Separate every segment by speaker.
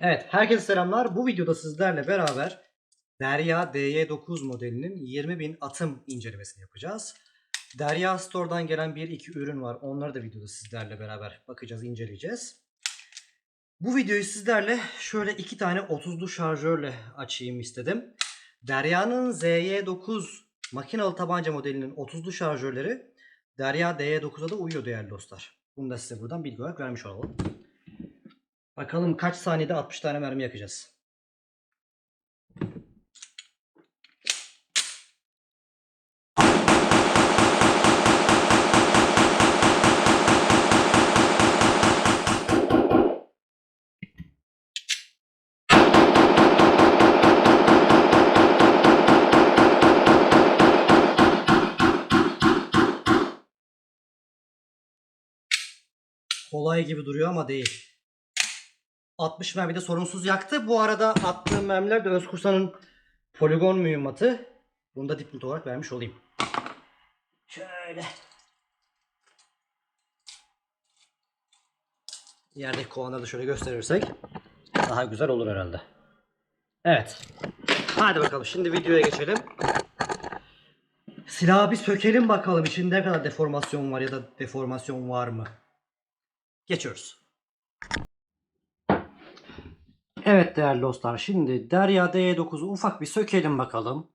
Speaker 1: Evet, herkese selamlar. Bu videoda sizlerle beraber Derya DY9 modelinin 20.000 atım incelemesini yapacağız. Derya Store'dan gelen bir iki ürün var. Onları da videoda sizlerle beraber bakacağız, inceleyeceğiz. Bu videoyu sizlerle şöyle iki tane 30'lu şarjörle açayım istedim. Derya'nın ZY9 makinalı tabanca modelinin 30'lu şarjörleri Derya DY9'a da uyuyor değerli dostlar. Bunu da size buradan bilgi olarak vermiş olalım. Bakalım kaç saniyede 60 tane mermi yakacağız. Kolay gibi duruyor ama değil. 60 mermi de sorunsuz yaktı. Bu arada attığım mermiler de Özkursa'nın poligon mühimmatı. Bunu da dipnot olarak vermiş olayım. Şöyle. Yerdeki kovanları da şöyle gösterirsek daha güzel olur herhalde. Evet. Hadi bakalım şimdi videoya geçelim. Silahı bir sökelim bakalım içinde ne kadar deformasyon var ya da deformasyon var mı? Geçiyoruz. Evet değerli dostlar şimdi Derya D9'u ufak bir sökelim bakalım.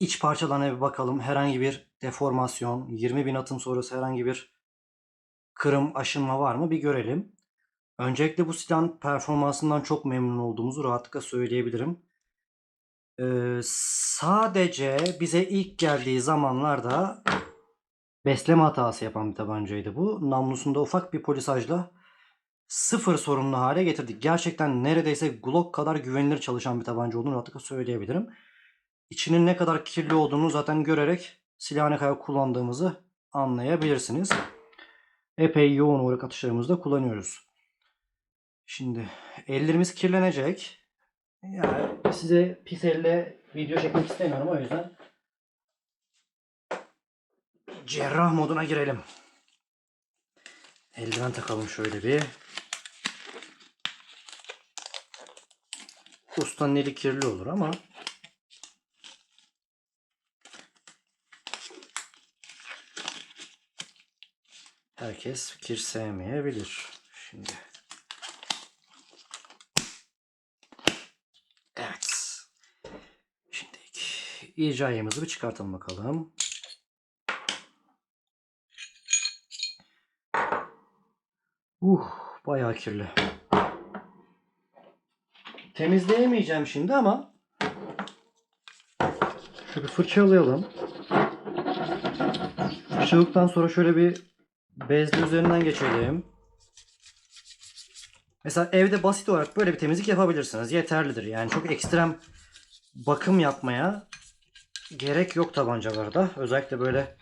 Speaker 1: İç parçalarına bir bakalım. Herhangi bir deformasyon, 20 bin atım sonrası herhangi bir kırım, aşınma var mı bir görelim. Öncelikle bu silahın performansından çok memnun olduğumuzu rahatlıkla söyleyebilirim. Ee, sadece bize ilk geldiği zamanlarda besleme hatası yapan bir tabancaydı bu. Namlusunda ufak bir polisajla sıfır sorunlu hale getirdik. Gerçekten neredeyse Glock kadar güvenilir çalışan bir tabanca olduğunu rahatlıkla söyleyebilirim. İçinin ne kadar kirli olduğunu zaten görerek silahı ne kadar kullandığımızı anlayabilirsiniz. Epey yoğun olarak atışlarımızda kullanıyoruz. Şimdi ellerimiz kirlenecek. Yani size pis elle video çekmek istemiyorum o yüzden cerrah moduna girelim. Eldiven takalım şöyle bir. Ustanın eli kirli olur ama herkes kir sevmeyebilir. Şimdi Evet. Şimdi icayemizi bir çıkartalım bakalım. Uh, bayağı kirli. Temizleyemeyeceğim şimdi ama şöyle bir fırçalayalım. Fırçaladıktan sonra şöyle bir bezle üzerinden geçelim. Mesela evde basit olarak böyle bir temizlik yapabilirsiniz. Yeterlidir. Yani çok ekstrem bakım yapmaya gerek yok tabancalarda. Özellikle böyle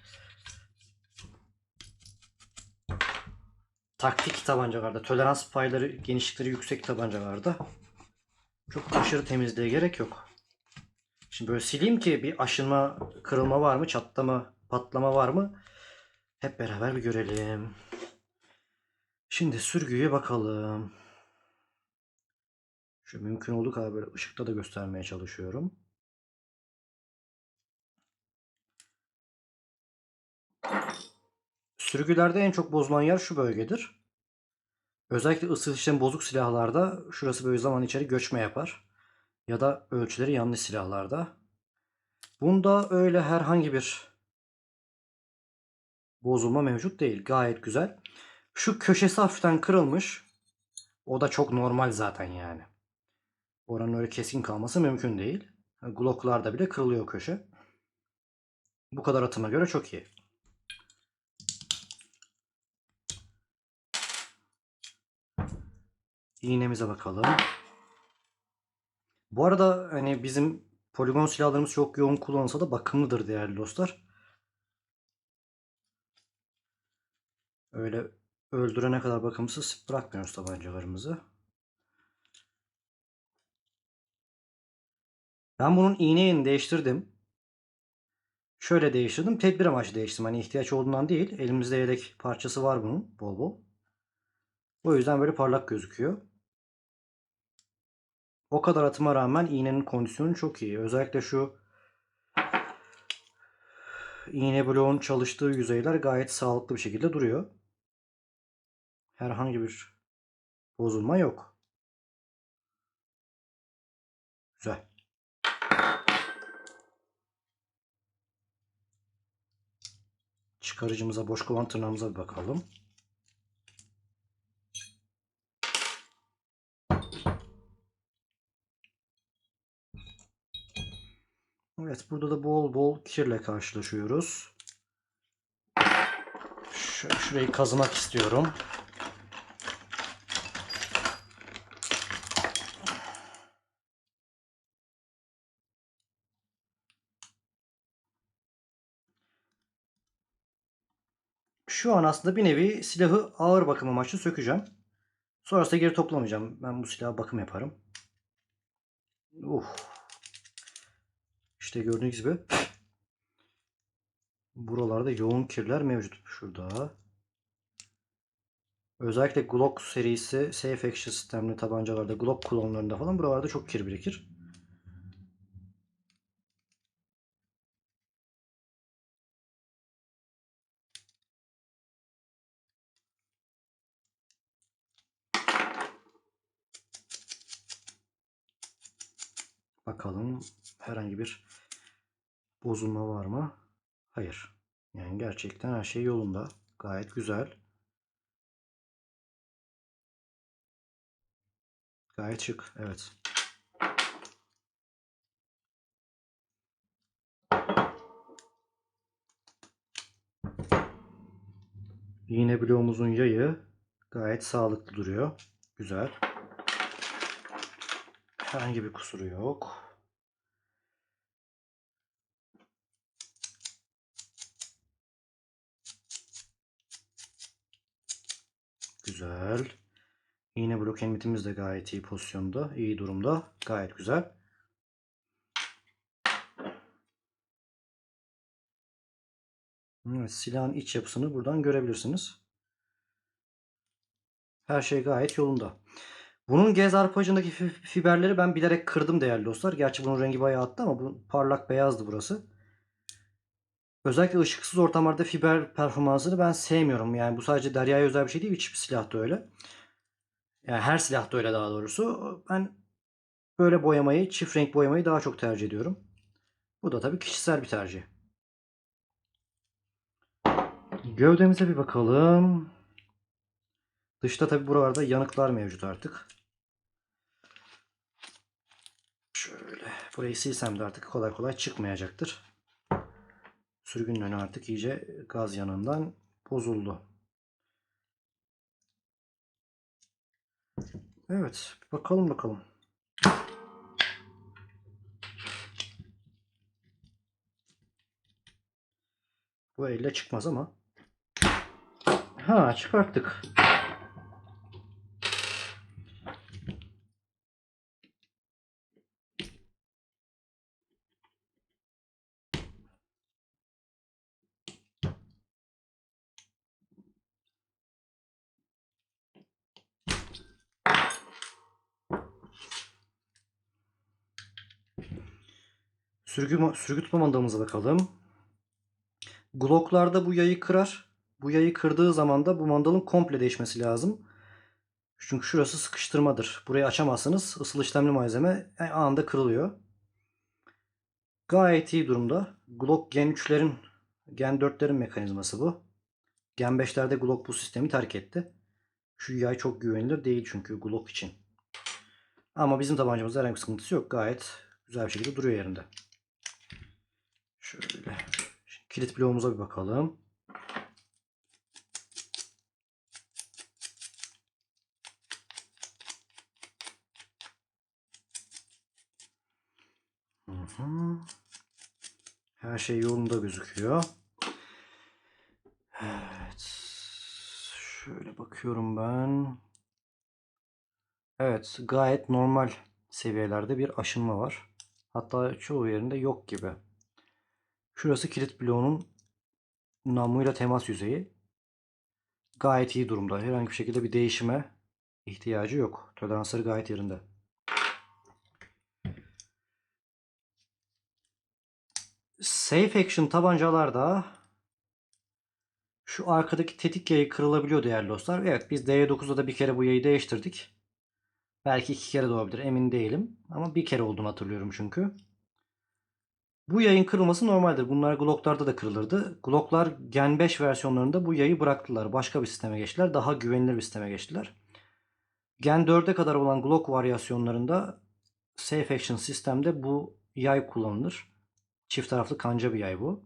Speaker 1: taktik tabancalarda, tolerans payları, genişlikleri yüksek tabancalarda çok aşırı temizliğe gerek yok. Şimdi böyle sileyim ki bir aşınma, kırılma var mı, çatlama, patlama var mı? Hep beraber bir görelim. Şimdi sürgüye bakalım. Şu mümkün olduğu kadar böyle ışıkta da göstermeye çalışıyorum. Sürgülerde en çok bozulan yer şu bölgedir. Özellikle ısı işlemi bozuk silahlarda şurası böyle zaman içeri göçme yapar. Ya da ölçüleri yanlış silahlarda. Bunda öyle herhangi bir bozulma mevcut değil. Gayet güzel. Şu köşesi hafiften kırılmış. O da çok normal zaten yani. Oranın öyle keskin kalması mümkün değil. Glock'larda bile kırılıyor köşe. Bu kadar atıma göre çok iyi. İğnemize bakalım. Bu arada hani bizim poligon silahlarımız çok yoğun kullanılsa da bakımlıdır değerli dostlar. Öyle öldürene kadar bakımsız bırakmıyoruz tabancalarımızı. Ben bunun iğneyi değiştirdim. Şöyle değiştirdim. Tedbir amaçlı değiştirdim. Hani ihtiyaç olduğundan değil. Elimizde yedek parçası var bunun bol bol. O yüzden böyle parlak gözüküyor. O kadar atıma rağmen iğnenin kondisyonu çok iyi. Özellikle şu iğne bloğun çalıştığı yüzeyler gayet sağlıklı bir şekilde duruyor. Herhangi bir bozulma yok. Güzel. Çıkarıcımıza, boş kovan tırnağımıza bir bakalım. Evet, burada da bol bol kirle karşılaşıyoruz. Şöyle şurayı kazımak istiyorum. Şu an aslında bir nevi silahı ağır bakım amaçlı sökeceğim. Sonrasında geri toplamayacağım. Ben bu silaha bakım yaparım. Uh. İşte gördüğünüz gibi buralarda yoğun kirler mevcut. Şurada. Özellikle Glock serisi safe action sistemli tabancalarda, Glock klonlarında falan buralarda çok kir birikir. Bakalım herhangi bir bozulma var mı? Hayır. Yani gerçekten her şey yolunda. Gayet güzel. Gayet şık. Evet. İğne bloğumuzun yayı gayet sağlıklı duruyor. Güzel. Herhangi bir kusuru yok. Güzel. İğne blok emitimiz de gayet iyi pozisyonda, iyi durumda. Gayet güzel. Evet, silahın iç yapısını buradan görebilirsiniz. Her şey gayet yolunda. Bunun gez arpacındaki fi- fiberleri ben bilerek kırdım değerli dostlar. Gerçi bunun rengi bayağı attı ama bu parlak beyazdı burası. Özellikle ışıksız ortamlarda fiber performansını ben sevmiyorum. Yani bu sadece Derya'ya özel bir şey değil. Hiçbir silahta öyle. Yani her silahta öyle daha doğrusu. Ben böyle boyamayı, çift renk boyamayı daha çok tercih ediyorum. Bu da tabii kişisel bir tercih. Gövdemize bir bakalım. Dışta tabii buralarda yanıklar mevcut artık. Şöyle burayı silsem de artık kolay kolay çıkmayacaktır. Sürgünün önü artık iyice gaz yanından bozuldu. Evet, bakalım bakalım. Bu elle çıkmaz ama. Ha, çıkarttık. Sürgü, sürgü tutma mandalımıza bakalım. Glock'larda bu yayı kırar. Bu yayı kırdığı zaman da bu mandalın komple değişmesi lazım. Çünkü şurası sıkıştırmadır. Burayı açamazsınız. Isıl işlemli malzeme anında kırılıyor. Gayet iyi durumda. Glock Gen 3'lerin Gen 4'lerin mekanizması bu. Gen 5'lerde Glock bu sistemi terk etti. Şu yay çok güvenilir değil çünkü Glock için. Ama bizim tabancamızda herhangi bir sıkıntısı yok. Gayet güzel bir şekilde duruyor yerinde. Şöyle. Şimdi kilit bloğumuza bir bakalım. Her şey yolunda gözüküyor. Evet. Şöyle bakıyorum ben. Evet, gayet normal seviyelerde bir aşınma var. Hatta çoğu yerinde yok gibi. Şurası kilit bloğunun namluyla temas yüzeyi. Gayet iyi durumda. Herhangi bir şekilde bir değişime ihtiyacı yok. Toleransları gayet yerinde. Safe Action tabancalarda şu arkadaki tetik yayı kırılabiliyor değerli dostlar. Evet biz D9'da da bir kere bu yayı değiştirdik. Belki iki kere de olabilir emin değilim. Ama bir kere olduğunu hatırlıyorum çünkü. Bu yayın kırılması normaldir. Bunlar Glock'larda da kırılırdı. Glock'lar Gen 5 versiyonlarında bu yayı bıraktılar. Başka bir sisteme geçtiler. Daha güvenilir bir sisteme geçtiler. Gen 4'e kadar olan Glock varyasyonlarında Safe Action sistemde bu yay kullanılır. Çift taraflı kanca bir yay bu.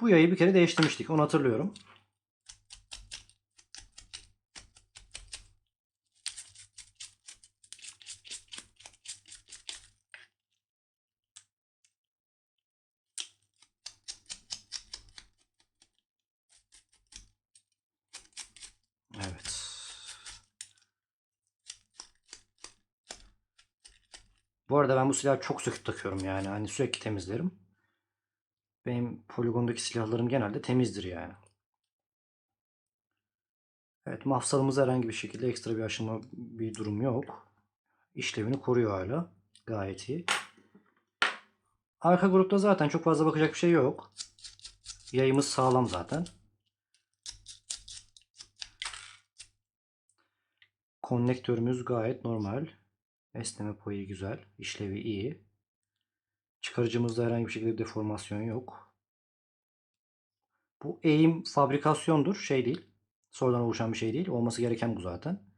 Speaker 1: Bu yayı bir kere değiştirmiştik. Onu hatırlıyorum. Evet. Bu arada ben bu silahı çok söküp takıyorum yani. Hani sürekli temizlerim. Benim poligondaki silahlarım genelde temizdir yani. Evet mafsalımızda herhangi bir şekilde ekstra bir aşınma bir durum yok. İşlevini koruyor hala. Gayet iyi. Arka grupta zaten çok fazla bakacak bir şey yok. Yayımız sağlam zaten. Konnektörümüz gayet normal. Esneme payı güzel. işlevi iyi. Çıkarıcımızda herhangi bir şekilde deformasyon yok. Bu eğim fabrikasyondur. Şey değil. Sonradan oluşan bir şey değil. Olması gereken bu zaten.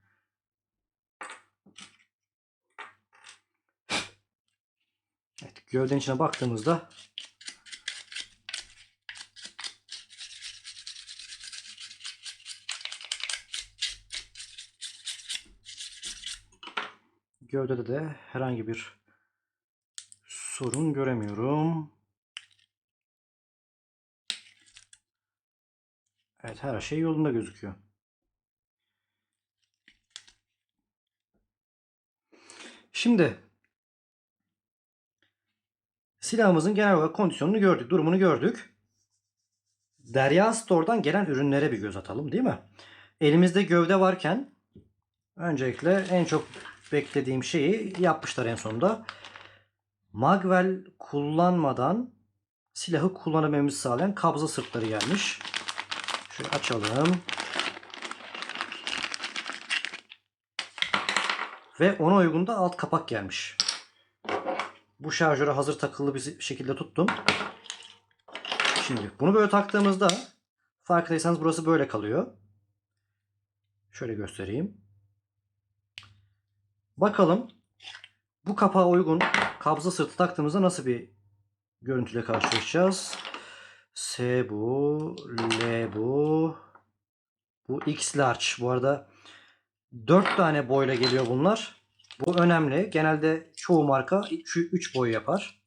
Speaker 1: Evet, gövdenin içine baktığımızda Gövdede de herhangi bir sorun göremiyorum. Evet her şey yolunda gözüküyor. Şimdi silahımızın genel olarak kondisyonunu gördük, durumunu gördük. Derya Store'dan gelen ürünlere bir göz atalım değil mi? Elimizde gövde varken öncelikle en çok beklediğim şeyi yapmışlar en sonunda. Magwell kullanmadan silahı kullanabilmemizi sağlayan kabza sırtları gelmiş. Şöyle açalım. Ve ona uygun da alt kapak gelmiş. Bu şarjöre hazır takılı bir şekilde tuttum. Şimdi bunu böyle taktığımızda farkındaysanız burası böyle kalıyor. Şöyle göstereyim. Bakalım bu kapağa uygun kabza sırtı taktığımızda nasıl bir görüntüyle karşılaşacağız. S bu, L bu, bu X large. Bu arada 4 tane boyla geliyor bunlar. Bu önemli. Genelde çoğu marka 3 boy yapar.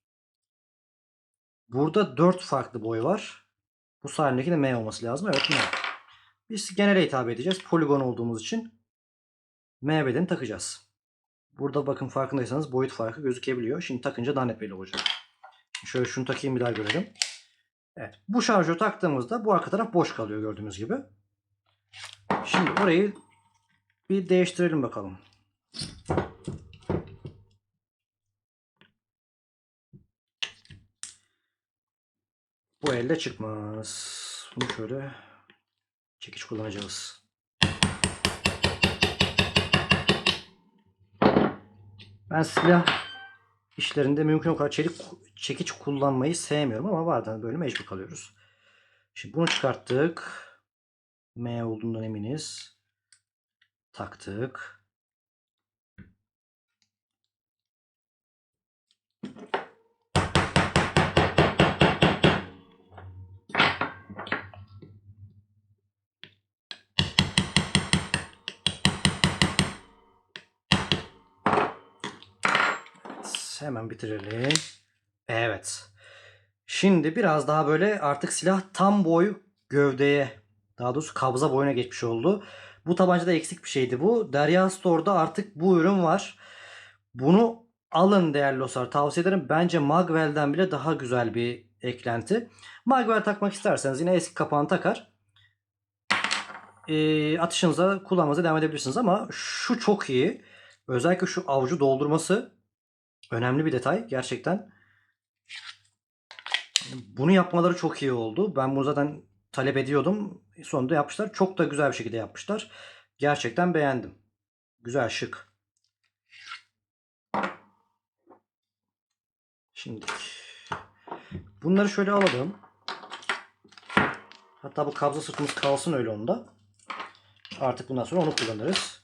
Speaker 1: Burada 4 farklı boy var. Bu sahildeki de M olması lazım. Evet M. Biz genele hitap edeceğiz. Poligon olduğumuz için M bedeni takacağız. Burada bakın farkındaysanız boyut farkı gözükebiliyor. Şimdi takınca daha net belli olacak. Şöyle şunu takayım bir daha görelim. Evet. Bu şarjı taktığımızda bu arka taraf boş kalıyor gördüğünüz gibi. Şimdi orayı bir değiştirelim bakalım. Bu elde çıkmaz. Bunu şöyle çekiç kullanacağız. Ben silah işlerinde mümkün o kadar çelik çekiç kullanmayı sevmiyorum ama bazen böyle mecbur kalıyoruz. Şimdi bunu çıkarttık. M olduğundan eminiz. Taktık. Hemen bitirelim. Evet. Şimdi biraz daha böyle artık silah tam boy gövdeye daha doğrusu kabza boyuna geçmiş oldu. Bu tabancada eksik bir şeydi bu. Derya Store'da artık bu ürün var. Bunu alın değerli dostlar. Tavsiye ederim. Bence Magwell'den bile daha güzel bir eklenti. Magwell takmak isterseniz yine eski kapağını takar. E, atışınıza kullanmanıza devam edebilirsiniz ama şu çok iyi. Özellikle şu avucu doldurması önemli bir detay gerçekten. Bunu yapmaları çok iyi oldu. Ben bunu zaten talep ediyordum. Sonunda yapmışlar. Çok da güzel bir şekilde yapmışlar. Gerçekten beğendim. Güzel, şık. Şimdi bunları şöyle alalım. Hatta bu kabza sırtımız kalsın öyle onda. Artık bundan sonra onu kullanırız.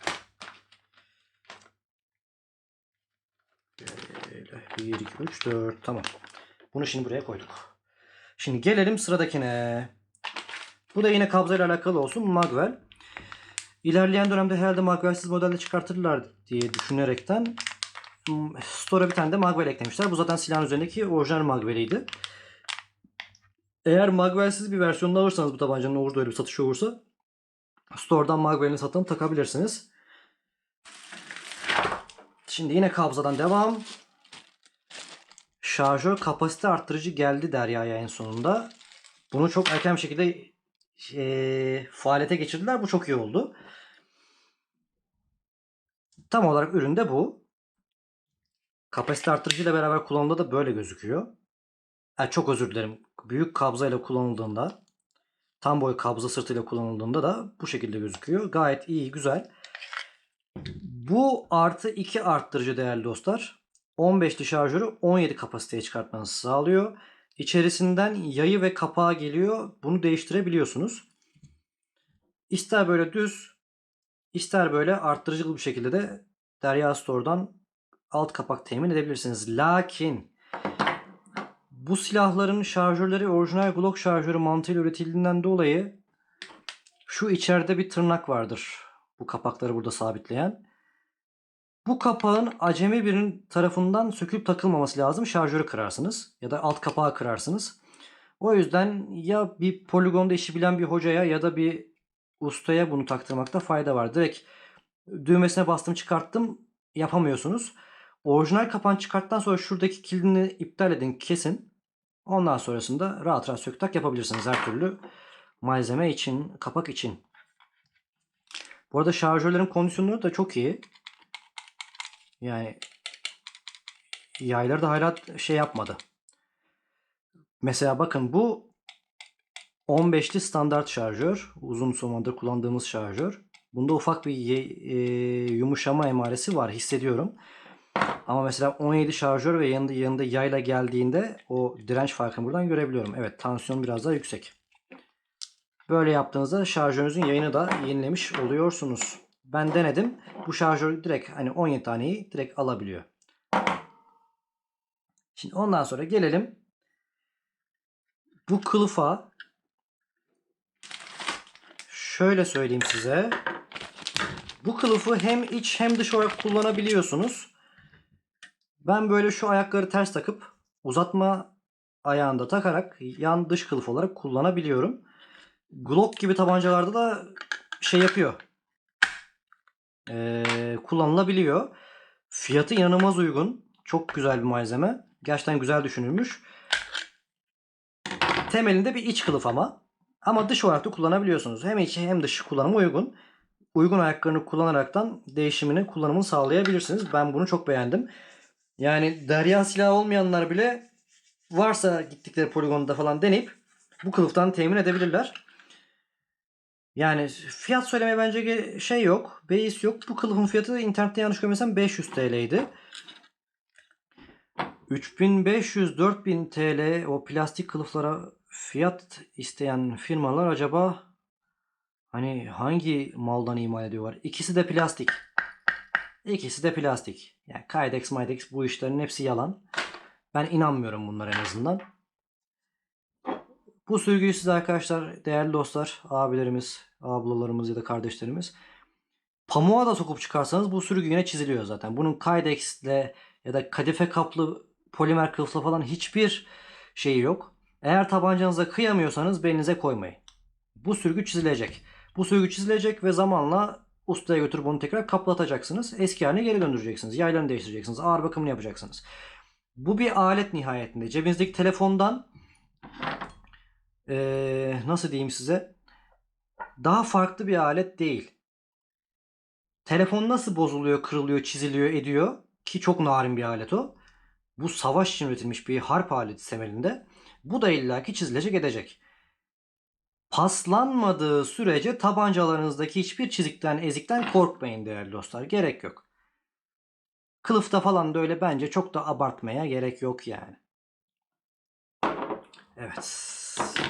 Speaker 1: Böyle 1, 2, 3, 4 tamam. Bunu şimdi buraya koyduk. Şimdi gelelim sıradakine. Bu da yine kabza ile alakalı olsun. Magwell. İlerleyen dönemde herhalde Magwell'siz modelde çıkartırlar diye düşünerekten hmm, Store'a bir tane de Magwell eklemişler. Bu zaten silahın üzerindeki orijinal Magwell'iydi. Eğer Magwell'siz bir versiyonunu alırsanız bu tabancanın orada öyle bir satışı olursa Store'dan Magwell'ini satın takabilirsiniz. Şimdi yine kabzadan devam. Şarjör kapasite arttırıcı geldi Derya'ya en sonunda. Bunu çok erken bir şekilde eee, faaliyete geçirdiler. Bu çok iyi oldu. Tam olarak ürün de bu. Kapasite arttırıcı ile beraber kullanıldığında da böyle gözüküyor. Ha, çok özür dilerim. Büyük kabza ile kullanıldığında tam boy kabza sırtıyla kullanıldığında da bu şekilde gözüküyor. Gayet iyi, güzel. Bu artı 2 arttırıcı değerli dostlar. 15'li şarjörü 17 kapasiteye çıkartmanızı sağlıyor. İçerisinden yayı ve kapağı geliyor. Bunu değiştirebiliyorsunuz. İster böyle düz, ister böyle arttırıcılı bir şekilde de Derya Store'dan alt kapak temin edebilirsiniz. Lakin bu silahların şarjörleri orijinal Glock şarjörü mantığıyla üretildiğinden dolayı şu içeride bir tırnak vardır. Bu kapakları burada sabitleyen. Bu kapağın acemi birinin tarafından sökülüp takılmaması lazım. Şarjörü kırarsınız ya da alt kapağı kırarsınız. O yüzden ya bir poligonda işi bilen bir hocaya ya da bir ustaya bunu taktırmakta fayda var. Direkt düğmesine bastım çıkarttım yapamıyorsunuz. Orijinal kapağını çıkarttıktan sonra şuradaki kilidini iptal edin kesin. Ondan sonrasında rahat rahat sök tak yapabilirsiniz her türlü malzeme için, kapak için. Bu arada şarjörlerin kondisyonları da çok iyi. Yani yayları da hala şey yapmadı. Mesela bakın bu 15'li standart şarjör. Uzun zamandır kullandığımız şarjör. Bunda ufak bir e, yumuşama emaresi var hissediyorum. Ama mesela 17 şarjör ve yanında, yanında yayla geldiğinde o direnç farkını buradan görebiliyorum. Evet tansiyon biraz daha yüksek. Böyle yaptığınızda şarjörünüzün yayını da yenilemiş oluyorsunuz. Ben denedim. Bu şarjör direkt hani 17 taneyi direkt alabiliyor. Şimdi ondan sonra gelelim. Bu kılıfa şöyle söyleyeyim size. Bu kılıfı hem iç hem dış olarak kullanabiliyorsunuz. Ben böyle şu ayakları ters takıp uzatma ayağında takarak yan dış kılıf olarak kullanabiliyorum. Glock gibi tabancalarda da şey yapıyor. Ee, kullanılabiliyor. Fiyatı inanılmaz uygun. Çok güzel bir malzeme. Gerçekten güzel düşünülmüş. Temelinde bir iç kılıf ama. Ama dış olarak da kullanabiliyorsunuz. Hem içi hem dışı kullanıma uygun. Uygun ayaklarını kullanaraktan değişimini, kullanımını sağlayabilirsiniz. Ben bunu çok beğendim. Yani derya silahı olmayanlar bile varsa gittikleri poligonda falan deneyip bu kılıftan temin edebilirler. Yani fiyat söylemeye bence şey yok. Beis yok. Bu kılıfın fiyatı da internette yanlış görmesem 500 TL'ydi. 3500-4000 TL o plastik kılıflara fiyat isteyen firmalar acaba hani hangi maldan imal ediyorlar? İkisi de plastik. İkisi de plastik. Yani Kydex, Mydex bu işlerin hepsi yalan. Ben inanmıyorum bunlara en azından. Bu sürgüyü size arkadaşlar, değerli dostlar, abilerimiz, ablalarımız ya da kardeşlerimiz pamuğa da sokup çıkarsanız bu sürgü yine çiziliyor zaten. Bunun Kydex ile ya da kadife kaplı polimer kılıfla falan hiçbir şeyi yok. Eğer tabancanıza kıyamıyorsanız belinize koymayın. Bu sürgü çizilecek. Bu sürgü çizilecek ve zamanla ustaya götürüp onu tekrar kaplatacaksınız. Eski haline geri döndüreceksiniz. Yaylarını değiştireceksiniz. Ağır bakımını yapacaksınız. Bu bir alet nihayetinde. Cebinizdeki telefondan eee, nasıl diyeyim size daha farklı bir alet değil. Telefon nasıl bozuluyor, kırılıyor, çiziliyor, ediyor ki çok narin bir alet o. Bu savaş için üretilmiş bir harp aleti temelinde Bu da illaki çizilecek edecek. Paslanmadığı sürece tabancalarınızdaki hiçbir çizikten ezikten korkmayın değerli dostlar. Gerek yok. Kılıfta falan da öyle bence çok da abartmaya gerek yok yani. Evet.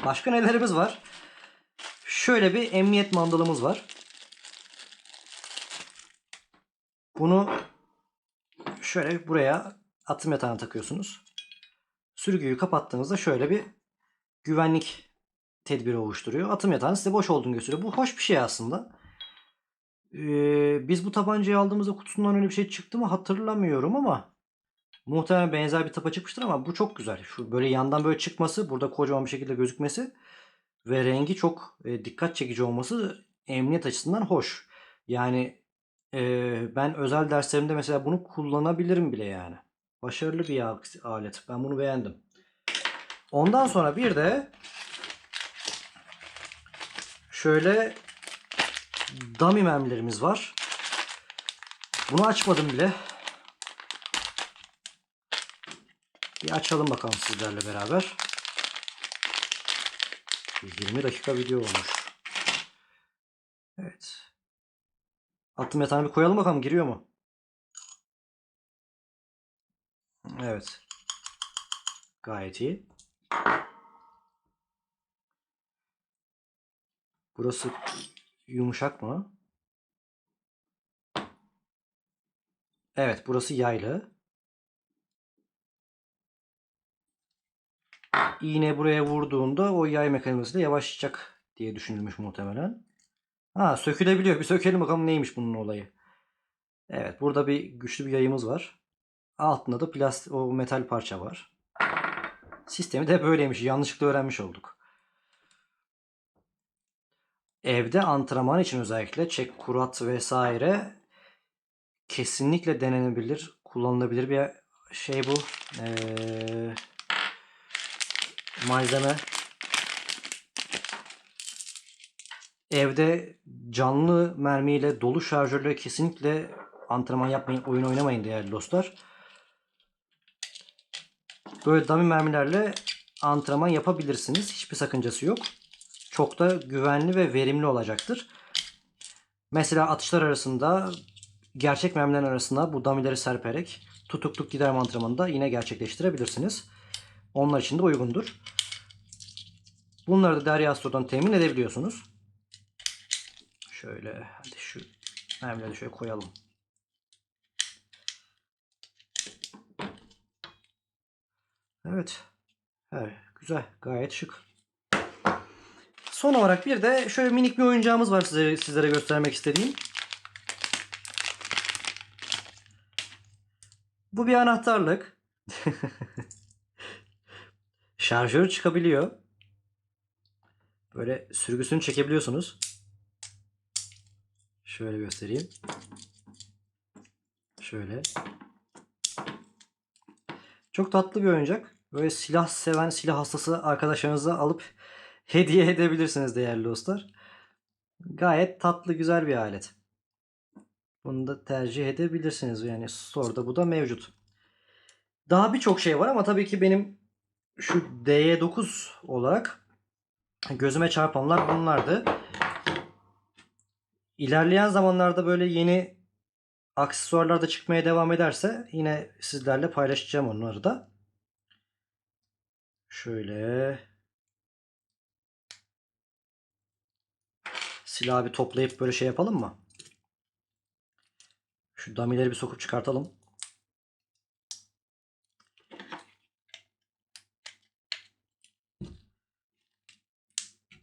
Speaker 1: Başka nelerimiz var? Şöyle bir emniyet mandalımız var. Bunu şöyle buraya atım yatağına takıyorsunuz. Sürgüyü kapattığınızda şöyle bir güvenlik tedbiri oluşturuyor. Atım yatağının size boş olduğunu gösteriyor. Bu hoş bir şey aslında. Ee, biz bu tabancayı aldığımızda kutusundan öyle bir şey çıktı mı hatırlamıyorum ama muhtemelen benzer bir tapa çıkmıştır ama bu çok güzel. Şu böyle yandan böyle çıkması, burada kocaman bir şekilde gözükmesi ve rengi çok e, dikkat çekici olması emniyet açısından hoş. Yani e, ben özel derslerimde mesela bunu kullanabilirim bile yani. Başarılı bir alet. Ben bunu beğendim. Ondan sonra bir de şöyle dummy mermilerimiz var. Bunu açmadım bile. Bir açalım bakalım sizlerle beraber. 20 dakika video olmuş. Evet. Attım yatağına bir koyalım bakalım giriyor mu? Evet. Gayet iyi. Burası yumuşak mı? Evet, burası yaylı. İğne buraya vurduğunda o yay mekanizması da yavaşlayacak diye düşünülmüş muhtemelen. Ha, sökülebiliyor. Bir sökelim bakalım neymiş bunun olayı. Evet, burada bir güçlü bir yayımız var. Altında da plastik o metal parça var. Sistemi de böyleymiş. Yanlışlıkla öğrenmiş olduk. Evde antrenman için özellikle çek kurat vesaire kesinlikle denenebilir, kullanılabilir bir şey bu. Ee, malzeme. Evde canlı mermiyle dolu şarjörle kesinlikle antrenman yapmayın, oyun oynamayın değerli dostlar. Böyle dummy mermilerle antrenman yapabilirsiniz. Hiçbir sakıncası yok. Çok da güvenli ve verimli olacaktır. Mesela atışlar arasında gerçek mermiler arasında bu dummy'leri serperek tutukluk giderme antrenmanını da yine gerçekleştirebilirsiniz. Onlar için de uygundur. Bunları da Derya Store'dan temin edebiliyorsunuz. Şöyle hadi şu mermileri şöyle koyalım. Evet. Evet. Güzel. Gayet şık. Son olarak bir de şöyle minik bir oyuncağımız var size, sizlere göstermek istediğim. Bu bir anahtarlık. Şarjör çıkabiliyor. Böyle sürgüsünü çekebiliyorsunuz. Şöyle göstereyim. Şöyle. Çok tatlı bir oyuncak. Böyle silah seven, silah hastası arkadaşlarınıza alıp hediye edebilirsiniz değerli dostlar. Gayet tatlı, güzel bir alet. Bunu da tercih edebilirsiniz. Yani store'da bu da mevcut. Daha birçok şey var ama tabii ki benim şu DY9 olarak gözüme çarpanlar bunlardı. İlerleyen zamanlarda böyle yeni aksesuarlar da çıkmaya devam ederse yine sizlerle paylaşacağım onları da. Şöyle silahı bir toplayıp böyle şey yapalım mı? Şu damileri bir sokup çıkartalım.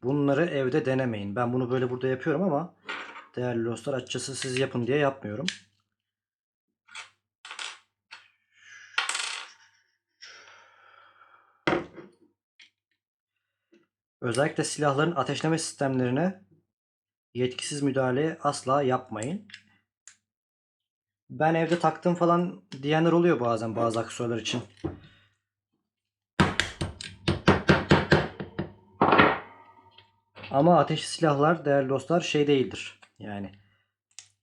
Speaker 1: Bunları evde denemeyin. Ben bunu böyle burada yapıyorum ama değerli dostlar açıkçası siz yapın diye yapmıyorum. Özellikle silahların ateşleme sistemlerine yetkisiz müdahale asla yapmayın. Ben evde taktım falan diyenler oluyor bazen bazı aksesuarlar için. Ama ateşli silahlar değerli dostlar şey değildir. Yani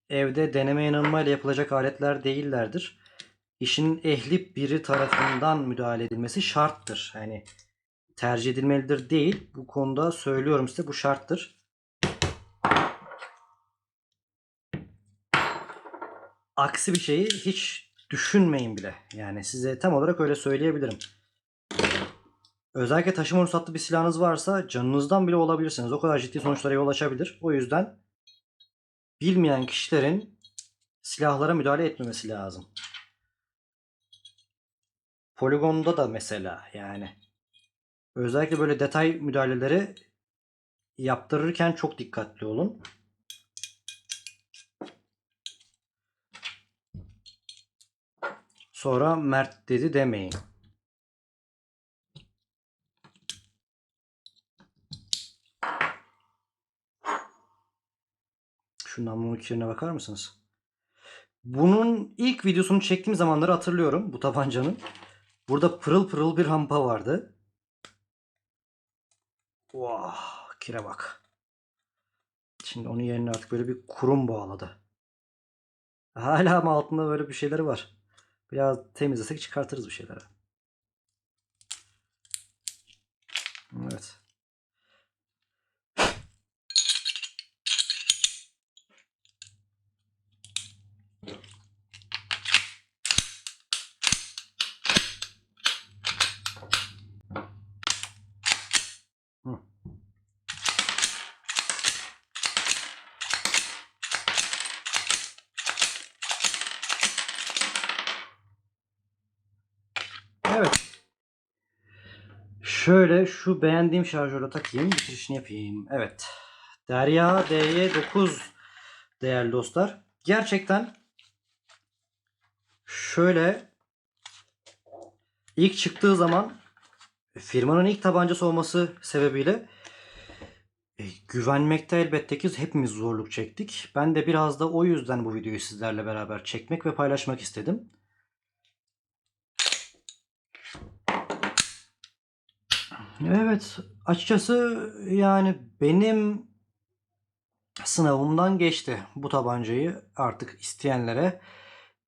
Speaker 1: evde deneme yanılmayla yapılacak aletler değillerdir. İşin ehli biri tarafından müdahale edilmesi şarttır. Yani tercih edilmelidir değil. Bu konuda söylüyorum size bu şarttır. Aksi bir şeyi hiç düşünmeyin bile. Yani size tam olarak öyle söyleyebilirim. Özellikle taşıma ruhsatlı bir silahınız varsa canınızdan bile olabilirsiniz. O kadar ciddi sonuçlara yol açabilir. O yüzden bilmeyen kişilerin silahlara müdahale etmemesi lazım. Poligonda da mesela yani özellikle böyle detay müdahaleleri yaptırırken çok dikkatli olun. Sonra Mert dedi demeyin. Şu namlunun içine bakar mısınız? Bunun ilk videosunu çektiğim zamanları hatırlıyorum bu tabancanın. Burada pırıl pırıl bir hampa vardı. Vah, kire bak. Şimdi onun yerine artık böyle bir kurum bağladı. Hala ama altında böyle bir şeyleri var. Biraz temizlesek çıkartırız bir şeyleri. Evet. Hı. Evet. Şöyle şu beğendiğim şarjöre takayım. Bitirişini yapayım. Evet. Derya DY9 değerli dostlar. Gerçekten şöyle ilk çıktığı zaman firmanın ilk tabancası olması sebebiyle e, güvenmekte elbette ki hepimiz zorluk çektik. Ben de biraz da o yüzden bu videoyu sizlerle beraber çekmek ve paylaşmak istedim. Evet, açıkçası yani benim sınavımdan geçti bu tabancayı. Artık isteyenlere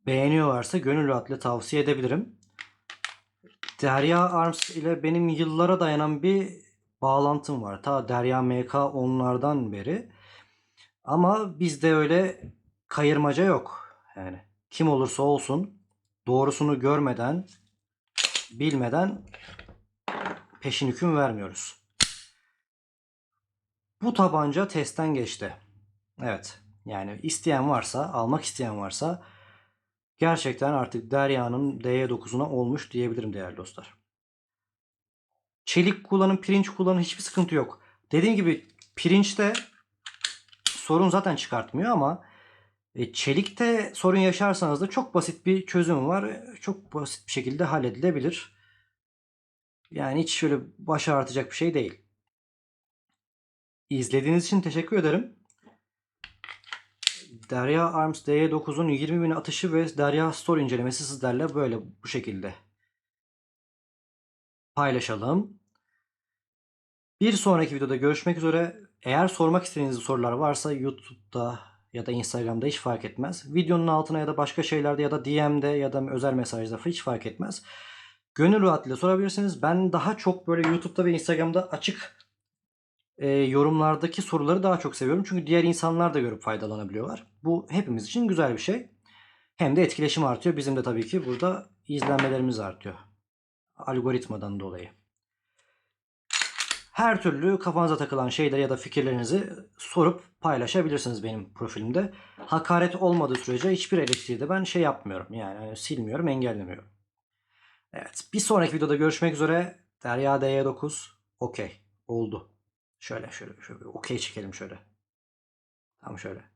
Speaker 1: beğeniyorlarsa gönül rahatlıkla tavsiye edebilirim. Derya Arms ile benim yıllara dayanan bir bağlantım var. Ta Derya MK onlardan beri. Ama bizde öyle kayırmaca yok. Yani kim olursa olsun doğrusunu görmeden, bilmeden peşin hüküm vermiyoruz. Bu tabanca testten geçti. Evet. Yani isteyen varsa, almak isteyen varsa gerçekten artık Derya'nın DY9'una olmuş diyebilirim değerli dostlar. Çelik kullanın, pirinç kullanın hiçbir sıkıntı yok. Dediğim gibi pirinçte sorun zaten çıkartmıyor ama e, çelikte sorun yaşarsanız da çok basit bir çözüm var. Çok basit bir şekilde halledilebilir. Yani hiç şöyle baş ağrıtacak bir şey değil. İzlediğiniz için teşekkür ederim. Derya Arms DY9'un 20 bin atışı ve Derya Store incelemesi sizlerle böyle bu şekilde paylaşalım. Bir sonraki videoda görüşmek üzere. Eğer sormak istediğiniz sorular varsa YouTube'da ya da Instagram'da hiç fark etmez. Videonun altına ya da başka şeylerde ya da DM'de ya da özel mesajda hiç fark etmez. Gönül rahatlığıyla sorabilirsiniz. Ben daha çok böyle YouTube'da ve Instagram'da açık e, yorumlardaki soruları daha çok seviyorum. Çünkü diğer insanlar da görüp faydalanabiliyorlar. Bu hepimiz için güzel bir şey. Hem de etkileşim artıyor. Bizim de tabii ki burada izlenmelerimiz artıyor. Algoritmadan dolayı. Her türlü kafanıza takılan şeyleri ya da fikirlerinizi sorup paylaşabilirsiniz benim profilimde. Hakaret olmadığı sürece hiçbir eleştiriyi de ben şey yapmıyorum. Yani hani silmiyorum, engellemiyorum. Evet. Bir sonraki videoda görüşmek üzere. Derya DY9. Okey. Oldu. Şöyle şöyle şöyle. Okey çekelim şöyle. Tam şöyle.